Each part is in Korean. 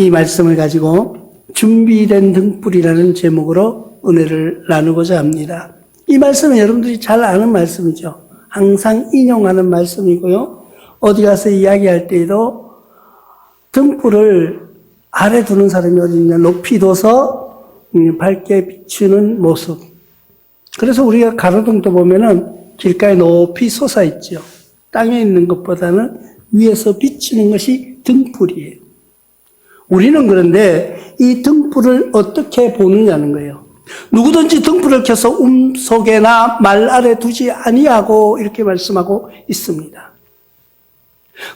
이 말씀을 가지고 준비된 등불이라는 제목으로 은혜를 나누고자 합니다. 이 말씀은 여러분들이 잘 아는 말씀이죠. 항상 인용하는 말씀이고요. 어디 가서 이야기할 때에도 등불을 아래 두는 사람이 어디 있냐 높이 둬서 음, 밝게 비추는 모습. 그래서 우리가 가로등도 보면은 길가에 높이 솟아 있죠. 땅에 있는 것보다는 위에서 비추는 것이 등불이에요. 우리는 그런데 이 등불을 어떻게 보느냐는 거예요. 누구든지 등불을 켜서 움 속에나 말 아래 두지 아니하고 이렇게 말씀하고 있습니다.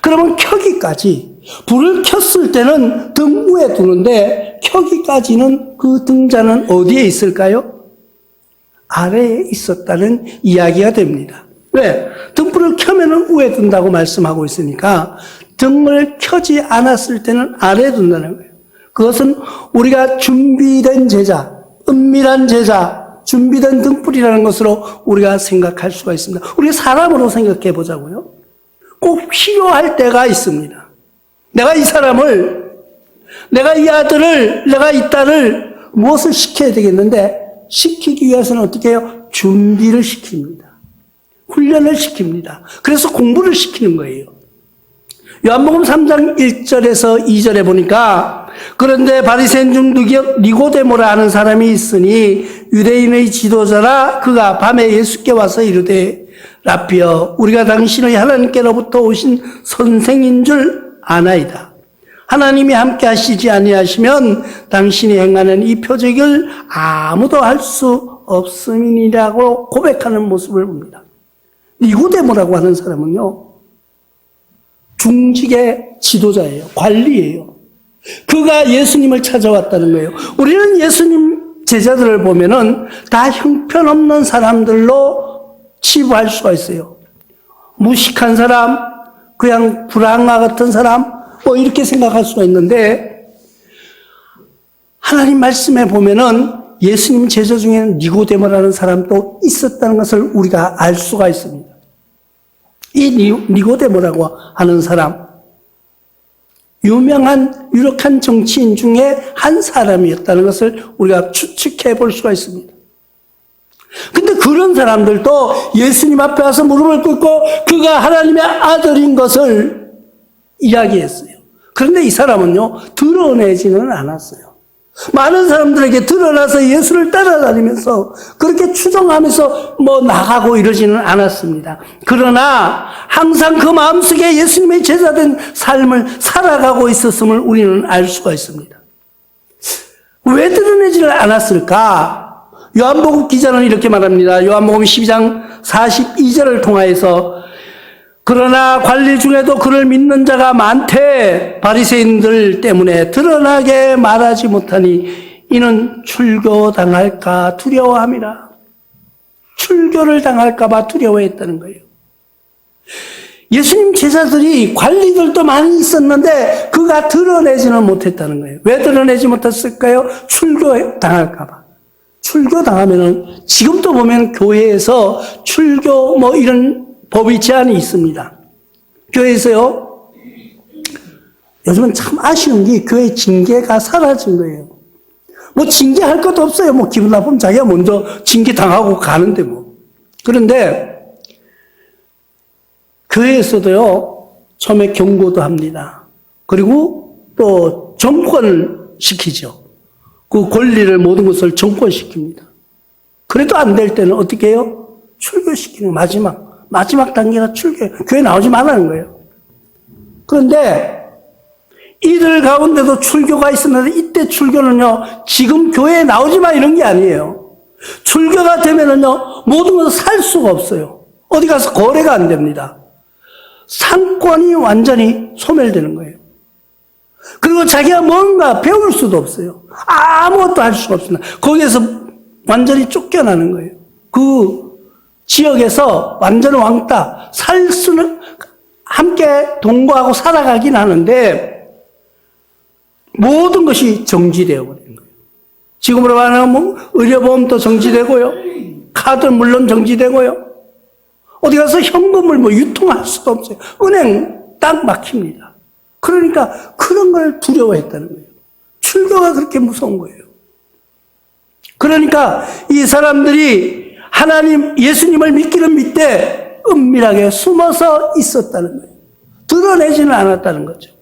그러면 켜기까지 불을 켰을 때는 등 위에 두는데 켜기까지는 그 등자는 어디에 있을까요? 아래에 있었다는 이야기가 됩니다. 왜? 등불을 켜면은 위에 둔다고 말씀하고 있으니까 등을 켜지 않았을 때는 아래에 둔다는 거예요. 그것은 우리가 준비된 제자, 은밀한 제자, 준비된 등불이라는 것으로 우리가 생각할 수가 있습니다. 우리 사람으로 생각해 보자고요. 꼭 필요할 때가 있습니다. 내가 이 사람을, 내가 이 아들을, 내가 이 딸을 무엇을 시켜야 되겠는데, 시키기 위해서는 어떻게 해요? 준비를 시킵니다. 훈련을 시킵니다. 그래서 공부를 시키는 거예요. 요한복음 3장 1절에서 2절에 보니까 그런데 바리새인 중 니고데모라 하는 사람이 있으니 유대인의 지도자라 그가 밤에 예수께 와서 이르되 라피어 우리가 당신의 하나님께로부터 오신 선생인 줄 아나이다. 하나님이 함께 하시지 아니하시면 당신이 행하는 이 표적을 아무도 할 수 없음이니라고 고백하는 모습을 봅니다. 니고데모라고 하는 사람은요. 중직의 지도자예요. 관리예요. 그가 예수님을 찾아왔다는 거예요. 우리는 예수님 제자들을 보면은 다 형편없는 사람들로 치부할 수가 있어요. 무식한 사람, 그냥 불황아 같은 사람, 뭐 이렇게 생각할 수가 있는데 하나님 말씀에 보면은 예수님 제자 중에는 니고데모라는 사람도 있었다는 것을 우리가 알 수가 있습니다. 이 니고데모라고 하는 사람, 유명한 유력한 정치인 중에 한 사람이었다는 것을 우리가 추측해 볼 수가 있습니다. 근데 그런 사람들도 예수님 앞에 와서 무릎을 꿇고 그가 하나님의 아들인 것을 이야기했어요. 그런데 이 사람은요, 드러내지는 않았어요. 많은 사람들에게 드러나서 예수를 따라다니면서 그렇게 추종하면서 뭐 나가고 이러지는 않았습니다. 그러나 항상 그 마음속에 예수님의 제자된 삶을 살아가고 있었음을 우리는 알 수가 있습니다. 왜 드러내지를 않았을까? 요한복음 기자는 이렇게 말합니다. 요한복음 12장 42절을 통하여서 그러나 관리 중에도 그를 믿는 자가 많대 바리새인들 때문에 드러나게 말하지 못하니 이는 출교당할까 두려워함이라. 출교를 당할까봐 두려워했다는 거예요. 예수님 제자들이 관리들도 많이 있었는데 그가 드러내지는 못했다는 거예요. 왜 드러내지 못했을까요? 출교 당할까봐. 출교 당하면은 지금도 보면 교회에서 출교 뭐 이런 법의 제한이 있습니다. 교회에서요, 요즘은 참 아쉬운 게 교회 징계가 사라진 거예요. 뭐 징계할 것도 없어요. 뭐 기분 나쁘면 자기가 먼저 징계 당하고 가는데 뭐. 그런데 교회에서도요, 처음에 경고도 합니다. 그리고 또 정권을 시키죠. 그 권리를 모든 것을 정권시킵니다. 그래도 안 될 때는 어떻게 해요? 출교시키는 마지막. 마지막 단계가 출교. 교회 나오지 말라는 거예요. 그런데 이들 가운데도 출교가 있었는데 이때 출교는요, 지금 교회에 나오지 마 이런 게 아니에요. 출교가 되면은요, 모든 것을 살 수가 없어요. 어디 가서 거래가 안 됩니다. 상권이 완전히 소멸되는 거예요. 그리고 자기가 뭔가 배울 수도 없어요. 아무것도 할 수가 없습니다. 거기에서 완전히 쫓겨나는 거예요. 그 지역에서 완전 왕따, 살 수는 함께 동거하고 살아가긴 하는데 모든 것이 정지되어 버리는 거예요. 지금으로 말하면 뭐 의료보험도 정지되고요. 카드 물론 정지되고요. 어디 가서 현금을 뭐 유통할 수도 없어요. 은행 딱 막힙니다. 그러니까 그런 걸 두려워했다는 거예요. 출교가 그렇게 무서운 거예요. 그러니까 이 사람들이 하나님, 예수님을 믿기는 믿되 은밀하게 숨어서 있었다는 거예요. 드러내지는 않았다는 거죠.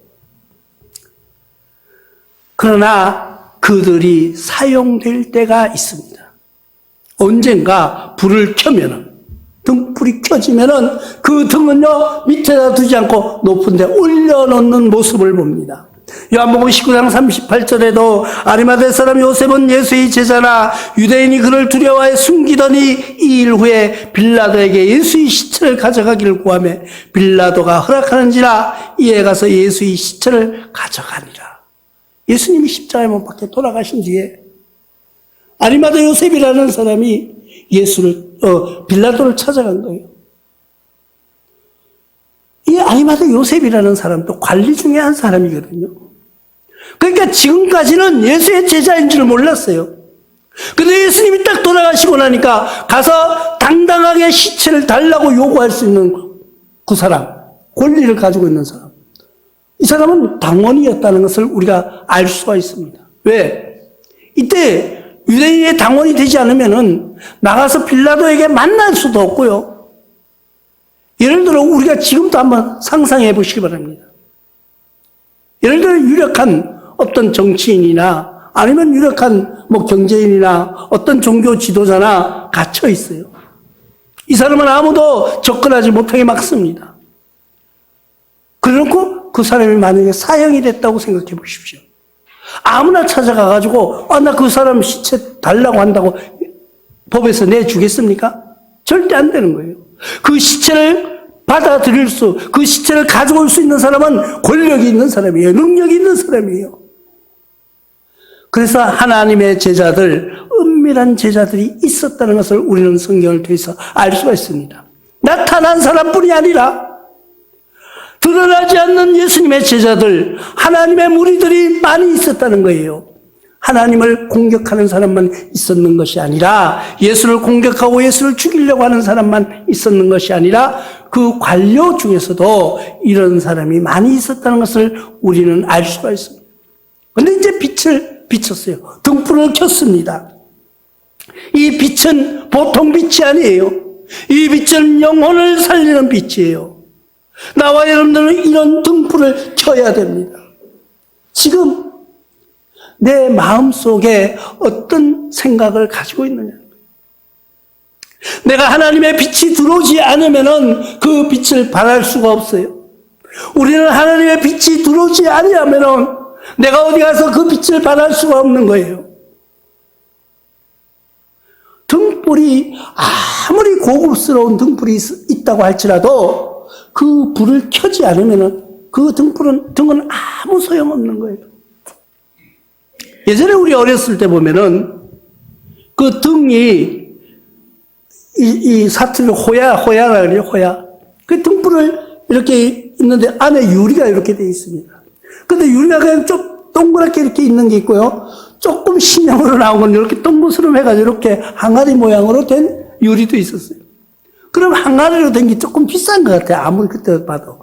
그러나 그들이 사용될 때가 있습니다. 언젠가 불을 켜면은, 등불이 켜지면은 그 등은요, 밑에다 두지 않고 높은 데 올려놓는 모습을 봅니다. 요한복음 19장 38절에도 아리마대 사람 요셉은 예수의 제자라 유대인이 그를 두려워해 숨기더니 이 일 후에 빌라도에게 예수의 시체를 가져가기를 구하며 빌라도가 허락하는지라 이에 가서 예수의 시체를 가져가니라. 예수님이 십자가에 못 박혀 돌아가신 뒤에 아리마대 요셉이라는 사람이 예수를 어, 빌라도를 찾아간 거예요. 이 아리마대 요셉이라는 사람도 관리 중에 한 사람이거든요. 그러니까 지금까지는 예수의 제자인 줄 몰랐어요. 근데 예수님이 딱 돌아가시고 나니까 가서 당당하게 시체를 달라고 요구할 수 있는 그 사람, 권리를 가지고 있는 사람. 이 사람은 당원이었다는 것을 우리가 알 수가 있습니다. 왜? 이때 유대인의 당원이 되지 않으면은 나가서 빌라도에게 만날 수도 없고요. 우리가 지금도 한번 상상해 보시기 바랍니다. 예를 들어 유력한 어떤 정치인이나 아니면 유력한 뭐 경제인이나 어떤 종교 지도자나 갇혀 있어요. 이 사람은 아무도 접근하지 못하게 막습니다. 그래놓고 그 사람이 만약에 사형이 됐다고 생각해 보십시오. 아무나 찾아가가지고, 아, 나 그 사람 시체 달라고 한다고 법에서 내주겠습니까? 절대 안 되는 거예요. 그 시체를 받아들일 수, 그 시체를 가지고 올수 있는 사람은 권력이 있는 사람이에요. 능력이 있는 사람이에요. 그래서 하나님의 제자들, 은밀한 제자들이 있었다는 것을 우리는 성경을 통해서 알 수가 있습니다. 나타난 사람뿐이 아니라 드러나지 않는 예수님의 제자들, 하나님의 무리들이 많이 있었다는 거예요. 하나님을 공격하는 사람만 있었는 것이 아니라 예수를 공격하고 예수를 죽이려고 하는 사람만 있었는 것이 아니라 그 관료 중에서도 이런 사람이 많이 있었다는 것을 우리는 알 수가 있습니다. 근데 이제 빛을 비췄어요. 등불을 켰습니다. 이 빛은 보통 빛이 아니에요. 이 빛은 영혼을 살리는 빛이에요. 나와 여러분들은 이런 등불을 켜야 됩니다. 지금 내 마음 속에 어떤 생각을 가지고 있느냐. 내가 하나님의 빛이 들어오지 않으면은 그 빛을 발할 수가 없어요. 우리는 하나님의 빛이 들어오지 않으면은 내가 어디 가서 그 빛을 발할 수가 없는 거예요. 등불이 아무리 고급스러운 등불이 있다고 할지라도 그 불을 켜지 않으면은 그 등불은 등은 아무 소용 없는 거예요. 예전에 우리 어렸을 때 보면은 그 등이 이, 이 사투리 호야 호야라 그래요 호야 그 등불을 이렇게 있는데 안에 유리가 이렇게 돼 있습니다. 근데 유리가 그냥 좀 동그랗게 이렇게 있는 게 있고요. 조금 신형으로 나온 건 이렇게 동그스름 해가지고 이렇게 항아리 모양으로 된 유리도 있었어요. 그럼 항아리로 된 게 조금 비싼 것 같아요. 아무리 그때 봐도.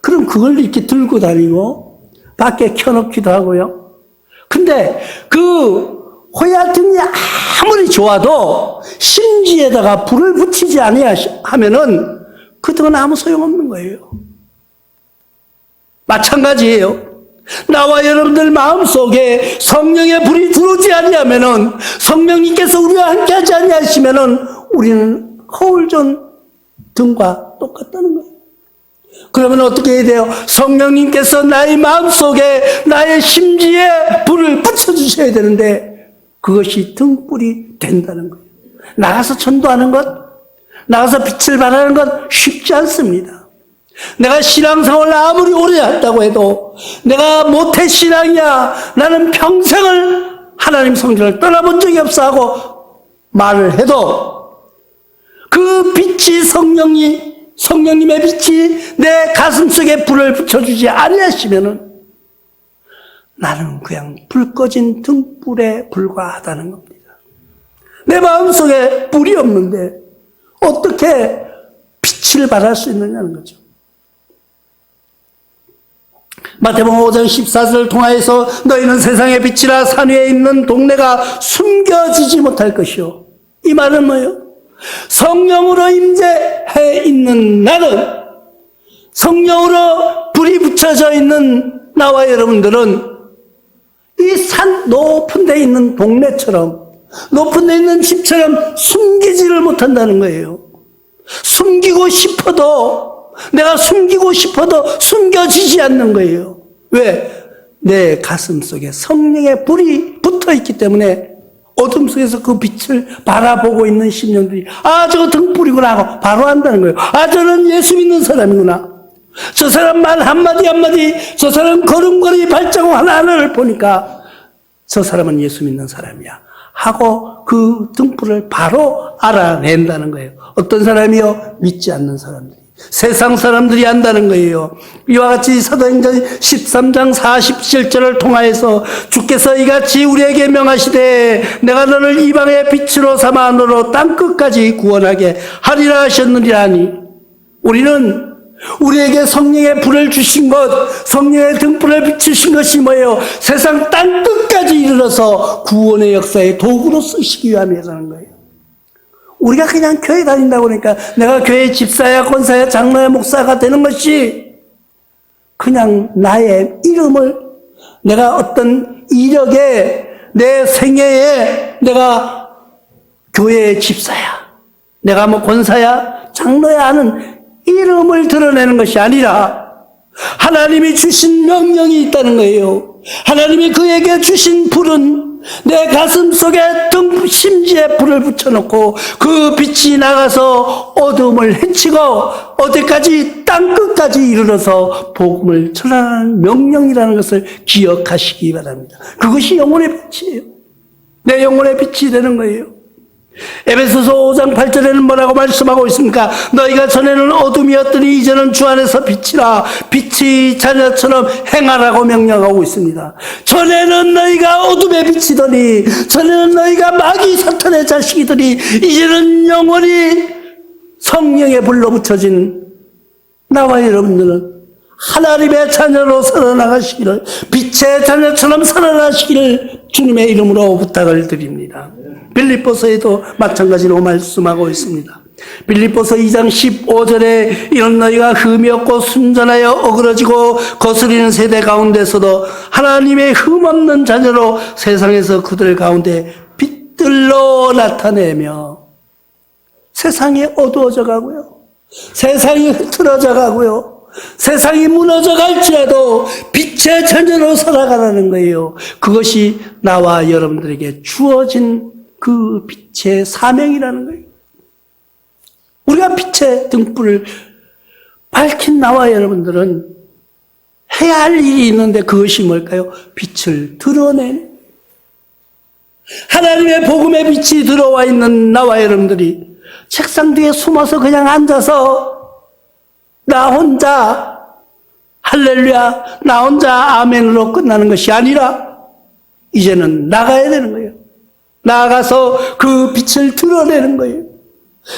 그럼 그걸 이렇게 들고 다니고 밖에 켜놓기도 하고요. 근데 그 호야등이 아무리 좋아도 심지에다가 불을 붙이지 아니하면은 그 등은 아무 소용없는 거예요. 마찬가지예요. 나와 여러분들 마음속에 성령의 불이 들어오지 아니하면은 성령님께서 우리와 함께 하지 아니하시면은 우리는 거울전 등과 똑같다는 거예요. 그러면 어떻게 해야 돼요? 성령님께서 나의 마음속에 나의 심지에 불을 붙여주셔야 되는데 그것이 등불이 된다는 거예요. 나가서 전도하는 것, 나가서 빛을 발하는 것 쉽지 않습니다. 내가 신앙생활을 아무리 오래 했다고 해도 내가 모태 신앙이야. 나는 평생을 하나님 성전을 떠나본 적이 없어 하고 말을 해도 그 빛이 성령이 성령님의 빛이 내 가슴 속에 불을 붙여주지 아니하시면은 나는 그냥 불 꺼진 등불에 불과하다는 겁니다. 내 마음속에 불이 없는데 어떻게 빛을 발할 수 있느냐는 거죠. 마태복음 5장 14절을 통하여서 너희는 세상의 빛이라 산 위에 있는 동네가 숨겨지지 못할 것이요. 이 말은 뭐예요? 성령으로 임재해 있는 나는 성령으로 불이 붙여져 있는 나와 여러분들은 이 산 높은 데 있는 동네처럼 높은 데 있는 집처럼 숨기지를 못한다는 거예요. 숨기고 싶어도 내가 숨기고 싶어도 숨겨지지 않는 거예요. 왜? 내 가슴 속에 성령의 불이 붙어 있기 때문에 어둠 속에서 그 빛을 바라보고 있는 심령들이 아 저거 등불이구나 하고 바로 안다는 거예요. 아 저는 예수 믿는 사람이구나. 저 사람 말 한마디 한마디 저 사람 걸음걸이 발자국 하나하나를 보니까 저 사람은 예수 믿는 사람이야. 하고 그 등불을 바로 알아낸다는 거예요. 어떤 사람이요? 믿지 않는 사람들이. 세상 사람들이 안다는 거예요. 이와 같이 사도행전 13장 47절을 통하여서 주께서 이같이 우리에게 명하시되 내가 너를 이방의 빛으로 삼아 너로 땅끝까지 구원하게 하리라 하셨느니라니 우리는 우리에게 성령의 불을 주신 것, 성령의 등불을 비추신 것이 뭐예요? 세상 땅 끝까지 이르러서 구원의 역사의 도구로 쓰시기 위함이라는 거예요. 우리가 그냥 교회 다닌다고 그러니까 내가 교회 집사야, 권사야, 장로야, 목사가 되는 것이 그냥 나의 이름을 내가 어떤 이력에 내 생애에 내가 교회의 집사야, 내가 뭐 권사야, 장로야 하는 이름을 드러내는 것이 아니라 하나님이 주신 명령이 있다는 거예요. 하나님이 그에게 주신 불은 내 가슴 속에 등 심지에 불을 붙여놓고 그 빛이 나가서 어둠을 헤치고 어디까지 땅끝까지 이르러서 복음을 전하는 명령이라는 것을 기억하시기 바랍니다. 그것이 영혼의 빛이에요. 내 영혼의 빛이 되는 거예요. 에베소서 5장 8절에는 뭐라고 말씀하고 있습니까? 너희가 전에는 어둠이었더니 이제는 주 안에서 빛이라 빛이 자녀처럼 행하라고 명령하고 있습니다. 전에는 너희가 어둠의 빛이더니 전에는 너희가 마귀 사탄의 자식이더니 이제는 영원히 성령의 불로 붙여진 나와 여러분들은 하나님의 자녀로 살아나가시기를 빛의 자녀처럼 살아나시기를 주님의 이름으로 부탁을 드립니다. 빌립보서에도 마찬가지로 말씀하고 있습니다. 빌립보서 2장 15절에 이런 너희가 흠이 없고 순전하여 어그러지고 거스리는 세대 가운데서도 하나님의 흠 없는 자녀로 세상에서 그들 가운데 빛들로 나타내며 세상이 어두워져 가고요. 세상이 흐트러져 가고요. 세상이 무너져 갈지라도 빛의 자녀로 살아가라는 거예요. 그것이 나와 여러분들에게 주어진 그 빛의 사명이라는 거예요. 우리가 빛의 등불을 밝힌 나와 여러분들은 해야 할 일이 있는데 그것이 뭘까요? 빛을 드러내는 하나님의 복음의 빛이 들어와 있는 나와 여러분들이 책상 뒤에 숨어서 그냥 앉아서 나 혼자 할렐루야 나 혼자 아멘으로 끝나는 것이 아니라 이제는 나가야 되는 거예요. 나아가서 그 빛을 드러내는 거예요.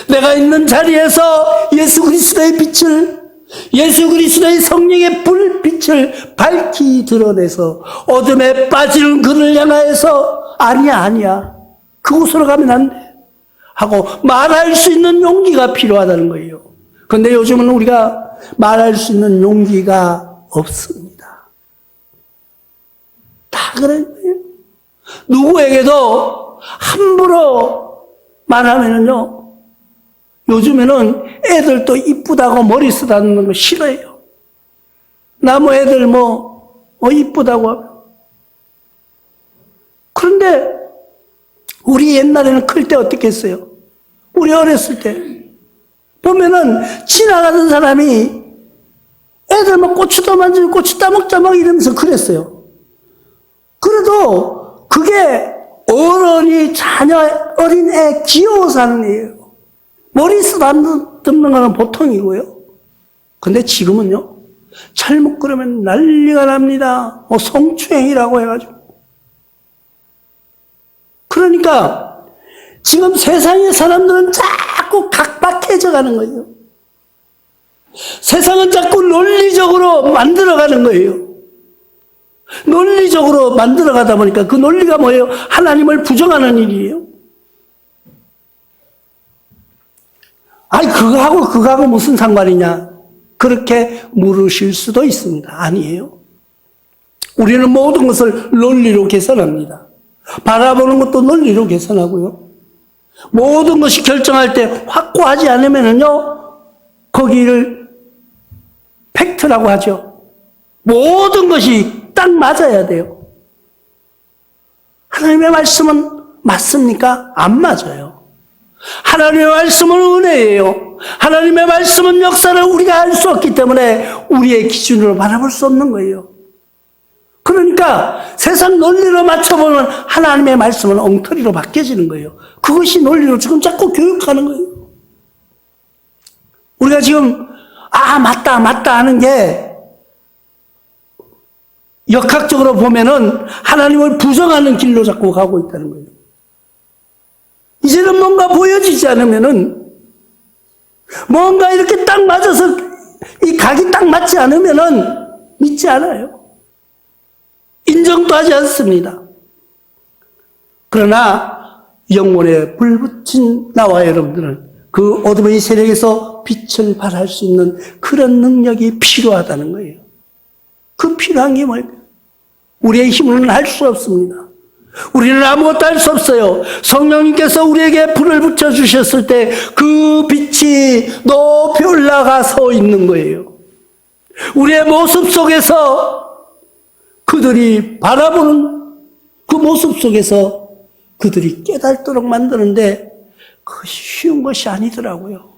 내가 있는 자리에서 예수 그리스도의 빛을 예수 그리스도의 성령의 불빛을 밝히 드러내서 어둠에 빠지는 그를 향하여서 아니야 아니야 그곳으로 가면 안 돼 하고 말할 수 있는 용기가 필요하다는 거예요. 근데 요즘은 우리가 말할 수 있는 용기가 없습니다. 다 그런 거예요. 누구에게도 함부로 말하면은요, 요즘에는 애들도 이쁘다고 머리 쓰다는 거 싫어해요. 나무 애들 뭐, 어, 이쁘다고. 그런데, 우리 옛날에는 클 때 어떻게 했어요? 우리 어렸을 때. 보면은, 지나가던 사람이 애들 막 고추도 만지고 고추 따먹자 막 이러면서 그랬어요. 그래도 그게 어른이 자녀, 어린애 하는 일이에요. 머리 쓰다듬는 거는 보통이고요. 근데 지금은요, 잘못 그러면 난리가 납니다. 뭐 성추행이라고 해가지고. 그러니까 지금 세상의 사람들은 자꾸 각박해져 가는 거예요. 세상은 자꾸 논리적으로 만들어가는 거예요. 논리적으로 만들어 가다 보니까 그 논리가 뭐예요? 하나님을 부정하는 일이에요. 아니, 그거하고 그거하고 무슨 상관이냐? 그렇게 물으실 수도 있습니다. 아니에요. 우리는 모든 것을 논리로 계산합니다. 바라보는 것도 논리로 계산하고요. 모든 것이 결정할 때 확고하지 않으면은요, 거기를 팩트라고 하죠. 모든 것이 딱 맞아야 돼요. 하나님의 말씀은 맞습니까? 안 맞아요. 하나님의 말씀은 은혜예요. 하나님의 말씀은 역사를 우리가 알 수 없기 때문에 우리의 기준으로 바라볼 수 없는 거예요. 그러니까 세상 논리로 맞춰보면 하나님의 말씀은 엉터리로 바뀌어지는 거예요. 그것이 논리로 지금 자꾸 교육하는 거예요. 우리가 지금 아 맞다 맞다 하는 게 역학적으로 보면은 하나님을 부정하는 길로 자꾸 가고 있다는 거예요. 이제는 뭔가 보여지지 않으면은 뭔가 이렇게 딱 맞아서 이 각이 딱 맞지 않으면은 믿지 않아요. 인정도 하지 않습니다. 그러나 영혼에 불 붙인 나와 여러분들은 그 어둠의 세력에서 빛을 발할 수 있는 그런 능력이 필요하다는 거예요. 그 필요한 게 뭐예요? 우리의 힘으로는 할 수 없습니다. 우리는 아무것도 할 수 없어요. 성령님께서 우리에게 불을 붙여주셨을 때 그 빛이 높이 올라가 서 있는 거예요. 우리의 모습 속에서 그들이 바라보는 그 모습 속에서 그들이 깨닫도록 만드는데 그것이 쉬운 것이 아니더라고요.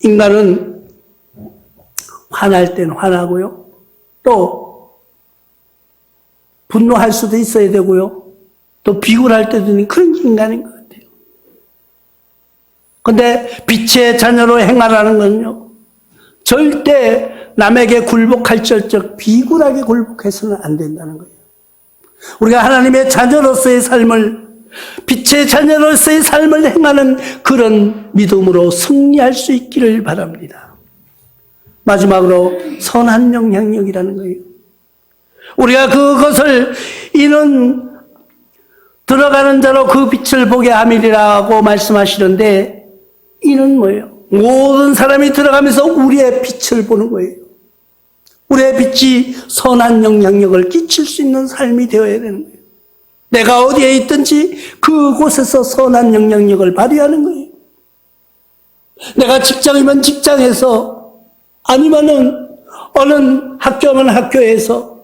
인간은 화날 땐 화나고요. 또 분노할 수도 있어야 되고요. 또 비굴할 때도 있는 그런 인간인 것 같아요. 근데 빛의 자녀로 행하라는 건요. 절대 남에게 굴복할 절적 비굴하게 굴복해서는 안 된다는 거예요. 우리가 하나님의 자녀로서의 삶을 빛의 자녀로서의 삶을 행하는 그런 믿음으로 승리할 수 있기를 바랍니다. 마지막으로 선한 영향력이라는 거예요. 우리가 그것을 이는 들어가는 자로 그 빛을 보게 함이라고 말씀하시는데 이는 뭐예요? 모든 사람이 들어가면서 우리의 빛을 보는 거예요. 우리의 빛이 선한 영향력을 끼칠 수 있는 삶이 되어야 되는 거예요. 내가 어디에 있든지 그곳에서 선한 영향력을 발휘하는 거예요. 내가 직장이면 직장에서 아니면은 어느 학교면 학교에서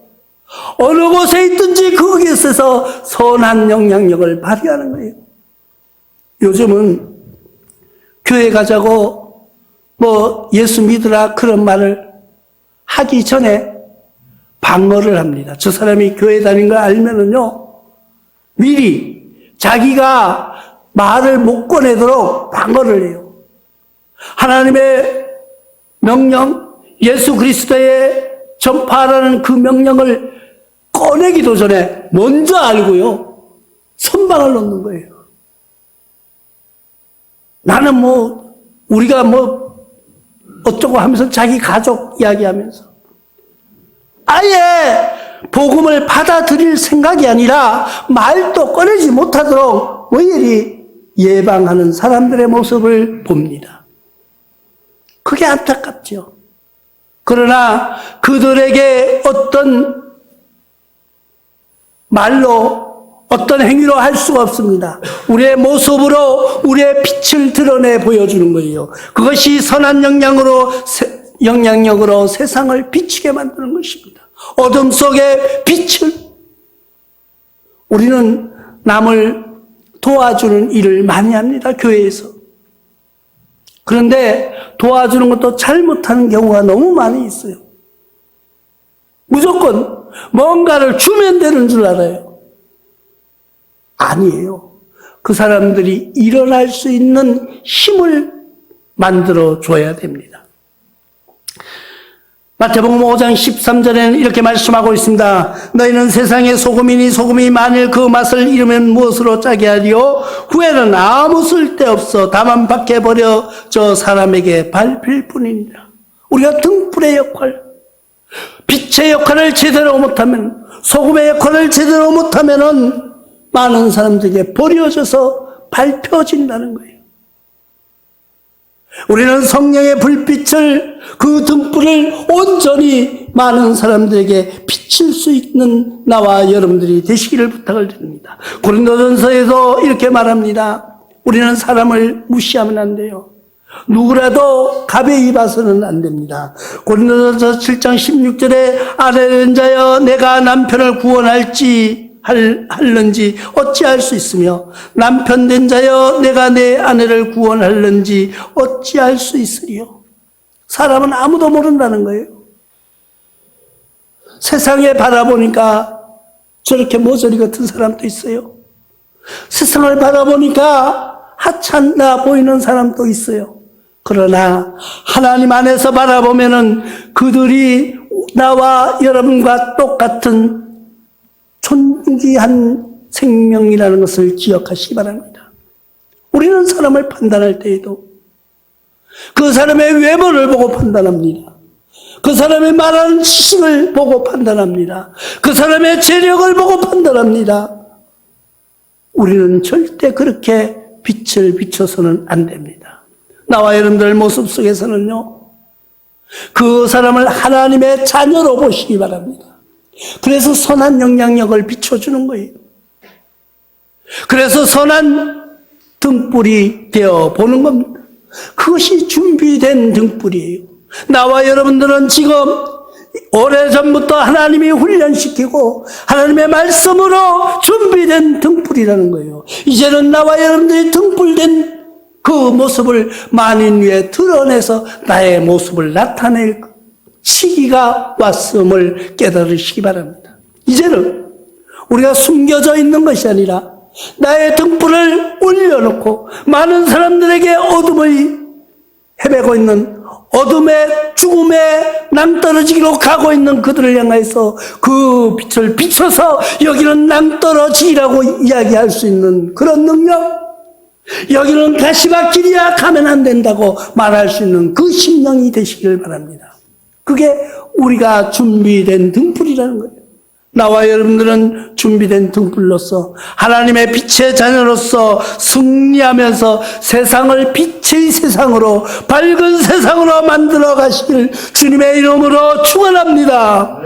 어느 곳에 있든지 거기에서 선한 영향력을 발휘하는 거예요. 요즘은 교회 가자고 뭐 예수 믿으라 그런 말을 하기 전에 방어를 합니다. 저 사람이 교회 다닌 걸 알면은요, 미리 자기가 말을 못 꺼내도록 방어를 해요. 하나님의 명령, 예수 그리스도의 전파라는 그 명령을 꺼내기도 전에 먼저 알고요, 선방을 놓는 거예요. 나는 뭐, 우리가 뭐, 어쩌고 하면서 자기 가족 이야기하면서. 아예 복음을 받아들일 생각이 아니라 말도 꺼내지 못하도록 오히려 예방하는 사람들의 모습을 봅니다. 그게 안타깝죠. 그러나 그들에게 어떤 말로 어떤 행위로 할 수가 없습니다. 우리의 모습으로 우리의 빛을 드러내 보여주는 거예요. 그것이 선한 영향으로 영향력으로 세상을 비치게 만드는 것입니다. 어둠 속에 빛을 우리는 남을 도와주는 일을 많이 합니다. 교회에서. 그런데 도와주는 것도 잘못하는 경우가 너무 많이 있어요. 무조건 뭔가를 주면 되는 줄 알아요. 아니에요. 그 사람들이 일어날 수 있는 힘을 만들어 줘야 됩니다. 마태복음 5장 13절에는 이렇게 말씀하고 있습니다. 너희는 세상의 소금이니 소금이 만일 그 맛을 잃으면 무엇으로 짜게 하리요? 후에는 아무 쓸데없어 다만 밖에 버려 저 사람에게 밟힐 뿐이니라. 우리가 등불의 역할, 빛의 역할을 제대로 못하면, 소금의 역할을 제대로 못하면은 많은 사람들에게 버려져서 밟혀진다는 거예요. 우리는 성령의 불빛을 그 등불을 온전히 많은 사람들에게 비칠 수 있는 나와 여러분들이 되시기를 부탁을 드립니다. 고린도전서에서 이렇게 말합니다. 우리는 사람을 무시하면 안 돼요. 누구라도 가벼이 봐서는 안 됩니다. 고린도전서 7장 16절에 아래는 자여 내가 남편을 구원할지 할, 할는지 어찌할 수 있으며 남편 된 자여 내가 내 아내를 구원할는지 어찌할 수 있으리요. 사람은 아무도 모른다는 거예요. 세상에 바라보니까 저렇게 모서리 같은 사람도 있어요. 세상을 바라보니까 하찮나 보이는 사람도 있어요. 그러나 하나님 안에서 바라보면은 그들이 나와 여러분과 똑같은 존귀한 생명이라는 것을 기억하시기 바랍니다. 우리는 사람을 판단할 때에도 그 사람의 외모를 보고 판단합니다. 그 사람의 말하는 지식을 보고 판단합니다. 그 사람의 재력을 보고 판단합니다. 우리는 절대 그렇게 빛을 비춰서는 안 됩니다. 나와 여러분들 모습 속에서는요, 그 사람을 하나님의 자녀로 보시기 바랍니다. 그래서 선한 영향력을 비춰주는 거예요. 그래서 선한 등불이 되어 보는 겁니다. 그것이 준비된 등불이에요. 나와 여러분들은 지금 오래전부터 하나님이 훈련시키고 하나님의 말씀으로 준비된 등불이라는 거예요. 이제는 나와 여러분들이 등불된 그 모습을 만인 위에 드러내서 나의 모습을 나타낼 시기가 왔음을 깨달으시기 바랍니다. 이제는 우리가 숨겨져 있는 것이 아니라 나의 등불을 올려놓고 많은 사람들에게 어둠을 헤매고 있는 어둠의 죽음에 낭떠러지기로 가고 있는 그들을 향해서 그 빛을 비춰서 여기는 낭떠러지기라고 이야기할 수 있는 그런 능력 여기는 가시밭길이야 가면 안 된다고 말할 수 있는 그 심령이 되시길 바랍니다. 그게 우리가 준비된 등불이라는 거예요. 나와 여러분들은 준비된 등불로서 하나님의 빛의 자녀로서 승리하면서 세상을 빛의 세상으로 밝은 세상으로 만들어 가시길 주님의 이름으로 축원합니다.